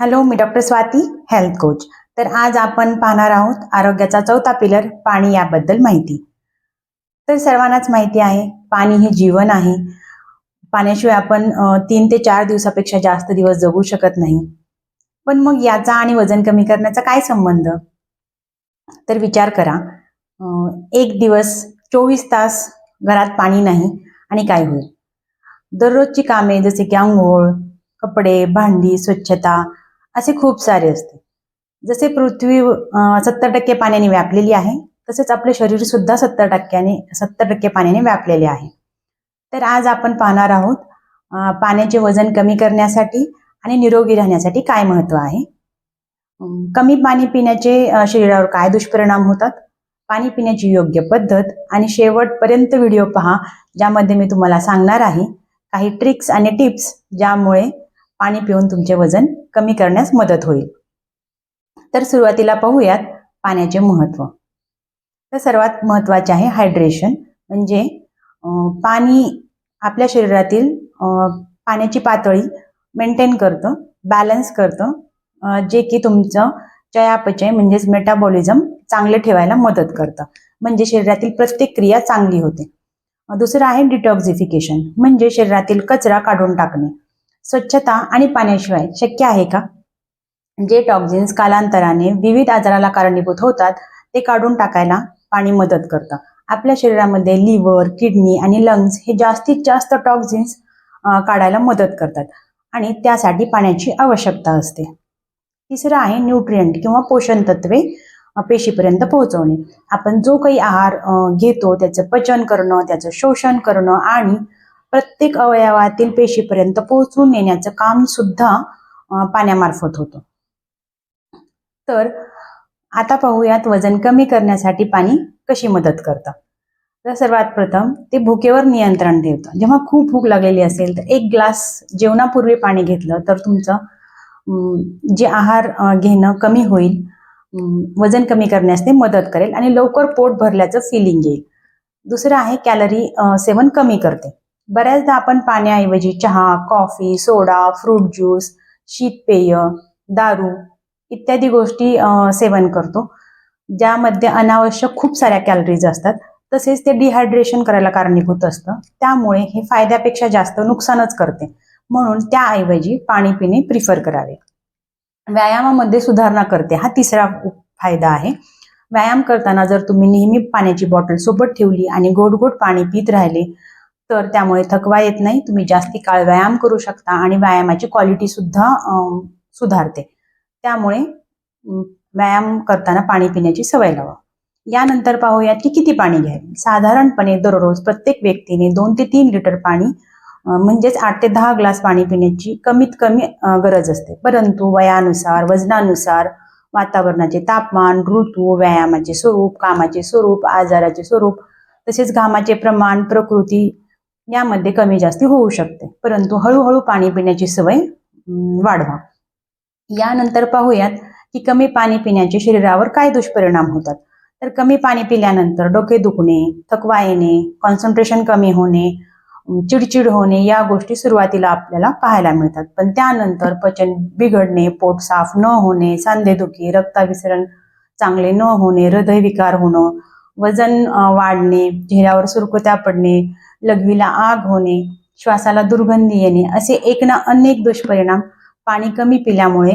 Hello मी doctor Swati health coach तर आज आपण पाहणार आहोत आरोग्याचा चौथा पिलर पाणी याबद्दल माहिती. तर सर्वांनाच माहिती आहे पाणी हे जीवन आहे. पाण्याशिवाय आपण तीन ते चार दिवसापेक्षा जास्त दिवस जगू शकत नाही. पण मग याचा आणि वजन कमी करण्याचा काय संबंध? तर विचार करा. एक दिवस चोवीस तास घरात पाणी नाही आणि काय होईल? दररोजची कामे जसे की आंघोळ कपडे भांडी स्वच्छता असे खूप सारे असते. जसे पृथ्वी सत्तर टक्के पाण्याने व्यापलेली आहे तसेच आपले शरीर सुद्धा सत्तर टक्क्याने सत्तर टक्के पाण्याने व्यापलेले आहे. तर आज आपण पाहणार आहोत पाण्याचे वजन कमी करण्यासाठी आणि निरोगी राहण्यासाठी काय महत्त्व आहे? कमी पाणी पिण्याचे शरीरावर काय दुष्परिणाम होतात? पाणी पिण्याची योग्य पद्धत आणि शेवटपर्यंत व्हिडिओ पहा ज्यामध्ये मी तुम्हाला सांगणार आहे काही ट्रिक्स आणि टिप्स ज्यामुळे पाणी पिऊन तुमचे वजन कमी करण्यास मदत होईल. तर सुरुवातीला पाहूयात पाण्याचे महत्त्व तर सर्वात महत्त्वाचे आहे हायड्रेशन म्हणजे पाणी आपल्या शरीरातील पाण्याची पातळी मेंटेन करतं बॅलन्स करतं जे की तुमचं चयापचय म्हणजेच मेटाबॉलिझम चांगले ठेवायला मदत करतं. म्हणजे शरीरातील प्रत्येक क्रिया चांगली होते. दुसरं आहे डिटॉक्झिफिकेशन म्हणजे शरीरातील कचरा काढून टाकणे. स्वच्छता आणि पाण्याशिवाय शक्य आहे का? जे टॉक्झिन्स कालांतराने विविध आजाराला कारणीभूत होतात ते काढून टाकायला पाणी मदत करतं. आपल्या शरीरामध्ये लिव्हर किडनी आणि लंग्स हे जास्तीत जास्त टॉक्झिन्स काढायला मदत करतात आणि त्यासाठी पाण्याची आवश्यकता असते. तिसरं आहे न्यूट्रियंट किंवा पोषण तत्वे पेशीपर्यंत पोहोचवणे. आपण जो काही आहार घेतो त्याचं पचन करणं त्याचं शोषण करणं आणि प्रत्येक अवयवातील पेशीपर्यंत पोहोचून नेण्याचं काम सुद्धा पाण्यामार्फत होतं. तर आता पाहूयात वजन कमी करण्यासाठी पाणी कशी मदत करतं. तर सर्वात प्रथम ते भुकेवर नियंत्रण ठेवतं जेव्हा खूप भूक लागलेली असेल तर एक ग्लास जेवणापूर्वी पाणी घेतलं तर तुमचं जे आहार घेणं कमी होईल वजन कमी करण्यास ते मदत करेल आणि लवकर पोट भरल्याचं फिलिंग येईल. दुसरं आहे कॅलरी सेवन कमी करते. बऱ्याचदा आपण पाण्याऐवजी चहा कॉफी सोडा फ्रूट ज्यूस शीतपेय दारू इत्यादी गोष्टी सेवन करतो. ज्यामध्ये अनावश्यक खूप साऱ्या कॅलरीज असतात. तसेच ते डिहायड्रेशन करायला कारणीभूत असतं. त्यामुळे हे फायद्यापेक्षा जास्त नुकसानच करते. म्हणून त्याऐवजी पाणी पिणे प्रिफर करावे. व्यायामामध्ये सुधारणा करते. हा तिसरा फायदा आहे. व्यायाम करताना जर तुम्ही नेहमी पाण्याची बॉटल सोबत ठेवली आणि गोड गोड पाणी पित राहिले तर त्यामुळे थकवा येत नाही. तुम्ही जास्ती काळ व्यायाम करू शकता आणि व्यायामाची क्वालिटी सुद्धा सुधारते. त्यामुळे व्यायाम करताना पाणी पिण्याची सवय लावा. यानंतर पाहूयात की किती पाणी घ्यावे. साधारणपणे दररोज प्रत्येक व्यक्तीने दोन ते तीन लिटर पाणी म्हणजेच आठ ते दहा ग्लास पाणी पिण्याची कमीत कमी गरज असते. परंतु वयानुसार वजनानुसार वातावरणाचे तापमान ऋतू व्यायामाचे स्वरूप कामाचे स्वरूप आजाराचे स्वरूप तसेच घामाचे प्रमाण प्रकृती यामध्ये कमी जास्ती होऊ शकते. परंतु हळूहळू पाणी पिण्याची सवय वाढवा. यानंतर पाहूयात की कमी पाणी पिण्याचे शरीरावर काय दुष्परिणाम होतात. तर कमी पाणी पिल्यानंतर डोके दुखणे थकवा येणे कॉन्सन्ट्रेशन कमी होणे चिडचिड होणे या गोष्टी सुरुवातीला आपल्याला पाहायला मिळतात. पण त्यानंतर पचन बिघडणे पोट साफ न होणे सांधेदुखी रक्ताभिसरण चांगले न होणे हृदयविकार होणं वजन वाढणे चेहऱ्यावर सुरकुत्या पडणे लघवीला आग होणे श्वासाला दुर्गंधी येणे असे एक ना अनेक दुष्परिणाम पाणी कमी पिल्यामुळे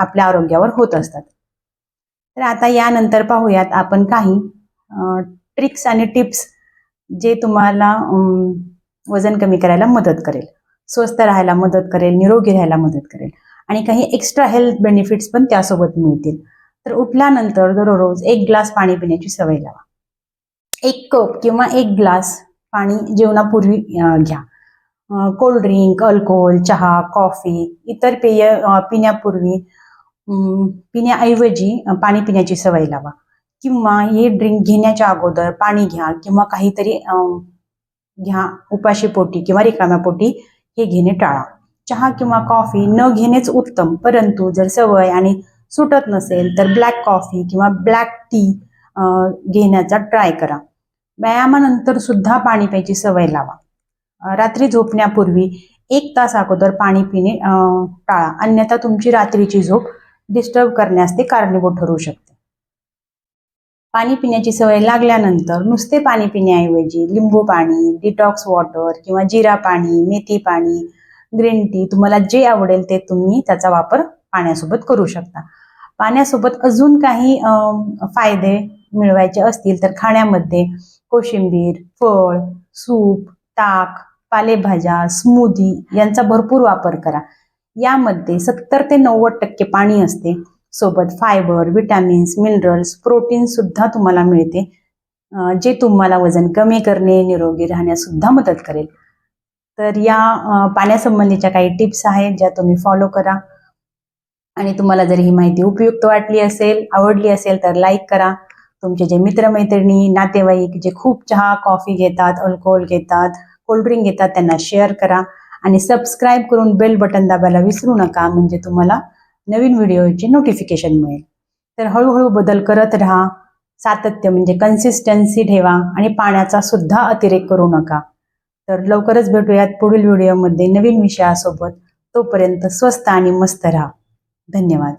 आपल्या आरोग्यावर होत असतात. तर आता यानंतर पाहूयात आपण काही ट्रिक्स आणि टिप्स जे तुम्हाला वजन कमी करायला मदत करेल. स्वस्थ राहायला मदत करेल निरोगी राहायला मदत करेल आणि काही एक्स्ट्रा हेल्थ बेनिफिट्स पण त्यासोबत मिळतील. तर उठल्यानंतर दररोज एक ग्लास पाणी पिण्याची सवय लावा. एक कप किंवा एक ग्लास पाणी जेवणापूर्वी घ्या. घ्या कोल्ड्रिंक अल्कोहोल चहा कॉफी इतर पेय पिण्यापूर्वी पिण्याऐवजी पाणी पिण्याची सवय लावा. किंवा हे ड्रिंक घेण्याच्या अगोदर पाणी घ्या किंवा काहीतरी घ्या उपाशी पोटी किंवा रिकाम्या पोटी हे घेणे टाळा. चहा किंवा कॉफी न घेणेच उत्तम परंतु जर सवय आणि सुटत नसेल तर ब्लॅक कॉफी किंवा ब्लॅक टी घेण्याचा ट्राय करा. व्यायामानंतर सुद्धा पाणी प्यायची सवय लावा. रात्री झोपण्यापूर्वी एक तास अगोदर पाणी पिणे टाळा. अन्यथा तुमची रात्रीची झोप डिस्टर्ब करण्यास ते कारणीभूत ठरू शकते. पाणी पिण्याची सवय लागल्यानंतर नुसते पाणी पिण्याऐवजी लिंबू पाणी डिटॉक्स वॉटर किंवा जिरा पाणी मेथी पाणी ग्रीन टी तुम्हाला जे आवडेल ते तुम्ही त्याचा वापर पाण्यासोबत करू शकता. पाण्यासोबत अजून काही अं, फायदे मिळवायचे असतील तर खाण्यामध्ये कोशिंबीर फळ सूप ताक पालेभाज्या स्मूदी यांचा भरपूर वापर करा. यामध्ये सत्तर ते नव्वद टक्के पाणी असते. सोबत फायबर विटॅमिन्स मिनरल्स प्रोटीन सुद्धा तुम्हाला मिळते जे तुम्हाला वजन कमी करणे निरोगी राहण्यास सुद्धा मदत करेल. तर या पाण्यासंबंधीच्या काही टिप्स आहेत ज्या तुम्ही फॉलो करा. आणि तुम्हाला जर ही माहिती उपयुक्त वाटली असेल आवडली असेल तर लाईक करा. तुमचे जे मित्रमैत्रिणी नातेवाईक जे खूप चहा कॉफी घेतात अल्कोहोल घेतात कोल्ड्रिंक घेतात त्यांना शेअर करा आणि सबस्क्राईब करून बेल बटन दाबायला विसरू नका म्हणजे तुम्हाला नवीन व्हिडिओचे नोटिफिकेशन मिळेल. तर हळूहळू बदल करत राहा. सातत्य म्हणजे कन्सिस्टन्सी ठेवा आणि पाण्याचा सुद्धा अतिरेक करू नका. तर लवकरच भेटूयात पुढील व्हिडिओमध्ये नवीन विषयासोबत. तोपर्यंत स्वस्त आणि मस्त राहा. धन्यवाद.